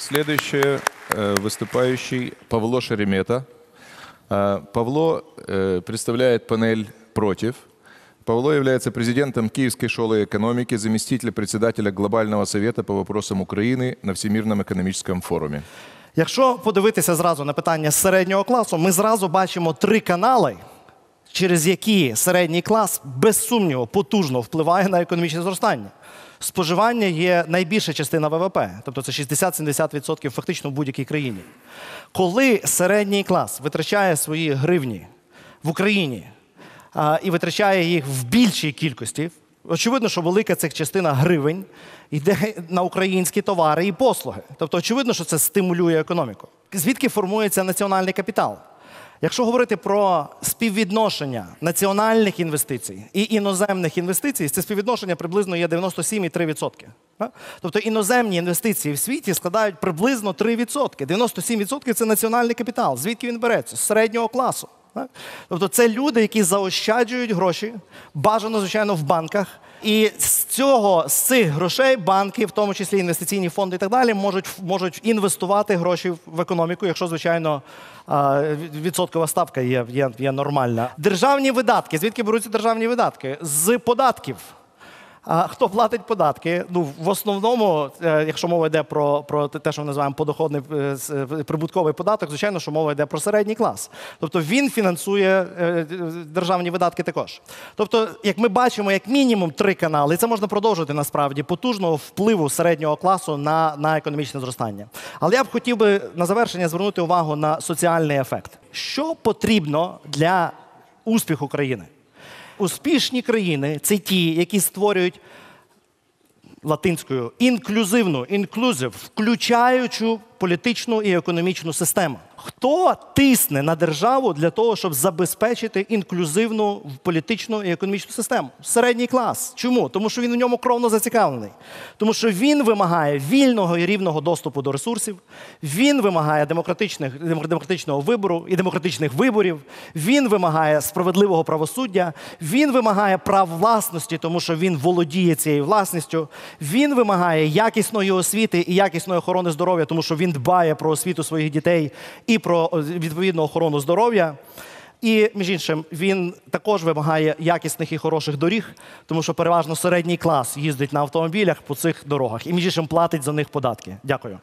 Следующий э, выступающий Павло Шеремета. Э, Павло э, представляет панель «Против». Павло является президентом Киевской школы экономики, заместителя председателя Глобального совета по вопросам Украины на Всемирном экономическом форуме. Якщо подивитися зразу на питання середнього класу, ми зразу бачимо три канали, через які середній клас без сумніву потужно впливає на економічне зростання. Споживання є найбільша частина ВВП, тобто це 60-70% фактично в будь-якій країні. Коли середній клас витрачає свої гривні в Україні а, і витрачає їх в більшій кількості, очевидно, що велика цих частина гривень йде на українські товари і послуги. Тобто, очевидно, що це стимулює економіку. Звідки формується національний капітал? Якщо говорити про співвідношення національних інвестицій і іноземних інвестицій, це співвідношення приблизно є 97,3%. Да? Тобто іноземні інвестиції в світі складають приблизно 3%. 97% це національний капітал. Звідки він береться? З середнього класу. Тобто це люди, які заощаджують гроші, бажано, звичайно, в банках. І з цього, з цих грошей банки, в тому числі інвестиційні фонди і так далі, можуть, можуть інвестувати гроші в економіку, якщо, звичайно, відсоткова ставка є, є, є нормальна. Державні видатки. Звідки беруться державні видатки? З податків. Хто платить податки? Ну, в основному, е, якщо мова йде про, про те, що ми називаємо подоходний е, е, прибутковий податок, звичайно, що мова йде про середній клас. Тобто він фінансує державні видатки також. Тобто, як ми бачимо, як мінімум три канали, і це можна продовжити насправді потужного впливу середнього класу на, на економічне зростання. Але я б хотів би на завершення звернути увагу на соціальний ефект. Що потрібно для успіху країни? Успішні країни це ті, які створюють латинською інклюзивну, інклюзив, включаючу політичну і економічну систему. Хто тисне на державу для того, щоб забезпечити інклюзивну політичну і економічну систему? Середній клас. Чому? Тому що він у ньому кровно зацікавлений. Тому що він вимагає вільного і рівного доступу до ресурсів, він вимагає демократичних, демократичного вибору і демократичних виборів, він вимагає справедливого правосуддя, він вимагає прав власності, тому що він володіє цією власністю, він вимагає якісної освіти і якісної охорони здоров'я, тому що він дбає про освіту своїх дітей і про відповідну охорону здоров'я. І, між іншим, він також вимагає якісних і хороших доріг, тому що переважно середній клас їздить на автомобілях по цих дорогах і, між іншим, платить за них податки. Дякую.